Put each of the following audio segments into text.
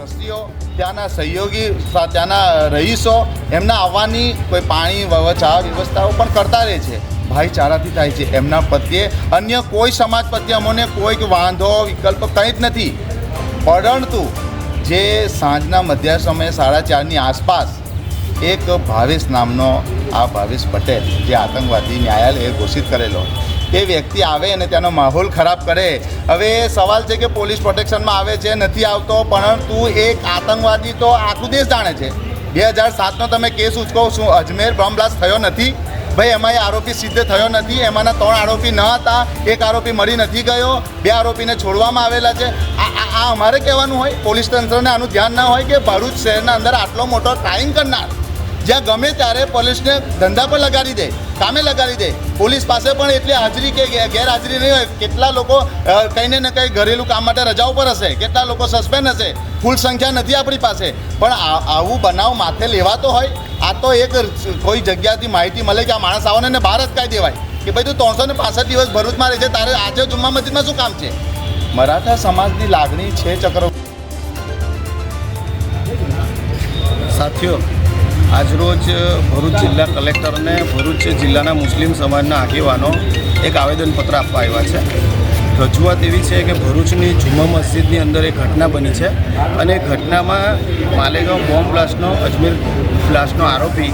અધિકારીઓ ત્યાંના સહયોગી ત્યાંના રહીશો એમના આવવાની કોઈ પાણી ચા વ્યવસ્થાઓ પણ કરતા રહે છે. ભાઈચારાથી થાય છે એમના પ્રત્યે. અન્ય કોઈ સમાજ પ્રત્યે અમોને કોઈક વાંધો, વિકલ્પ કંઈ જ નથી. પરંતુ જે સાંજના મધ્યા સમયે સાડા ચારની આસપાસ એક ભાવેશ નામનો આ ભાવેશ પટેલ, જે આતંકવાદી ન્યાયાલયે ઘોષિત કરેલો. એ વ્યક્તિ આવે અને ત્યાંનો માહોલ ખરાબ કરે. હવે સવાલ છે કે પોલીસ પ્રોટેક્શનમાં આવે છે, નથી આવતો પરંતુ એક આતંકવાદી તો આખું દેશ જાણે છે. બે હજાર સાતનો તમે કેસ ઉચકો, શું અજમેર બોમ્બ બ્લાસ્ટ થયો નથી? ભાઈ એમાં એ આરોપી સિદ્ધ થયો નથી, એમાંના ત્રણ આરોપી ન હતા, એક આરોપી મળી નથી ગયો, બે આરોપીને છોડવામાં આવેલા છે. આ અમારે કહેવાનું હોય, પોલીસ તંત્રને આનું ધ્યાન ના હોય કે ભરૂચ શહેરના અંદર આટલો મોટો ક્રાઇમ કરનાર, જ્યાં ગમે ત્યારે પોલીસને ધંધા પર લગાડી દે. કામે લગાડી દે. પોલીસ પાસે પણ એટલી હાજરી કે ગેરહાજરી નહીં હોય. કેટલા લોકો કંઈને કંઈ ને કંઈ ઘરેલું કામ માટે રજા ઉપર હશે. કેટલા લોકો સસ્પેન્ડ હશે. ફૂલ સંખ્યા નથી આપણી પાસે. પણ આવું બનાવ માથે લેવાતો હોય, આ તો એક કોઈ જગ્યાથી માહિતી મળે કે આ માણસ આવવાને ને બહાર જ કાઢી દેવાય. કે ભાઈ તું ત્રણસો ને પાસઠ દિવસ ભરૂચમાં રહે છે તારે આજે જુમ્મા મસ્જિદમાં શું કામ છે? મરાઠા સમાજની લાગણી છે ચક્ર સાથીઓ આજરોજ ભરૂચ જિલ્લા કલેક્ટરને ભરૂચ જિલ્લાના મુસ્લિમ સમાજના આગેવાનો એક આવેદનપત્ર આપવા આવ્યા છે. રજૂઆત એવી છે કે ભરૂચની જુમ્મા મસ્જિદની અંદર એક ઘટના બની છે અને ઘટનામાં માલેગાંવ બોમ્બ બ્લાસ્ટનો અજમેર બ્લાસ્ટનો આરોપી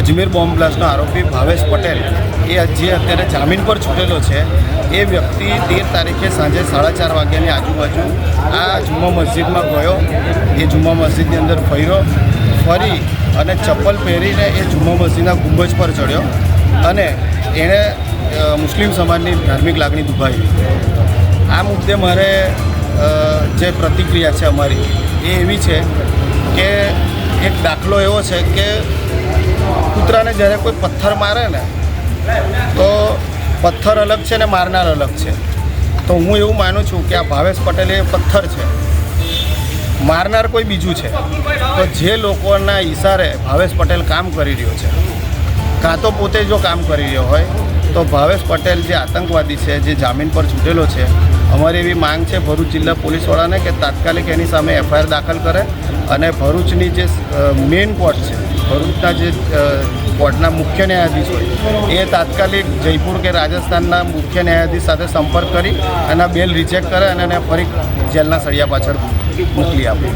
અજમેર બોમ્બ બ્લાસ્ટનો આરોપી ભાવેશ પટેલ એ જે અત્યારે જામીન પર છૂટેલો છે એ વ્યક્તિ તેર તારીખે સાંજે સાડા ચાર વાગ્યાની આજુબાજુ આ જુમ્મા મસ્જિદમાં ગયો. એ જુમ્મા મસ્જિદની અંદર ફર્યો ફરી અને ચપ્પલ પહેરીને એ જુમ્મા મસ્જિદના ગુંબજ પર ચડ્યો અને એણે મુસ્લિમ સમાજની ધાર્મિક લાગણી દુભાવી. આ મુદ્દે મારે જે પ્રતિક્રિયા છે અમારી એ એવી છે કે એક દાખલો એવો છે કે કૂતરાને જ્યારે કોઈ પથ્થર મારે ને, તો પથ્થર અલગ છે ને મારનાર અલગ છે. તો હું એવું માનું છું કે આ ભાવેશ પટેલ એ પથ્થર છે. મારનાર કોઈ બીજું છે? તો જે લોકોના ઈશારે ભાવેશ પટેલ કામ કરી રહ્યો છે, કાં તો પોતે જો કામ કરી રહ્યો હોય, તો ભાવેશ પટેલ જે આતંકવાદી છે, જે જામીન પર છૂટેલો છે, અમારી એવી માંગ છે ભરૂચ જિલ્લા પોલીસવાળાને કે તાત્કાલિક એની સામે એફઆઈઆર દાખલ કરે અને ભરૂચની જે મેઇન કોર્ટ છે ભરૂચના જે કોર્ટના મુખ્ય ન્યાયાધીશ હોય, એ તાત્કાલિક જયપુર કે રાજસ્થાનના મુખ્ય ન્યાયાધીશ સાથે સંપર્ક કરી એના બેલ રિજેક્ટ કરે અને એને ફરી જેલના સળિયા પાછળ મોકલી આપે.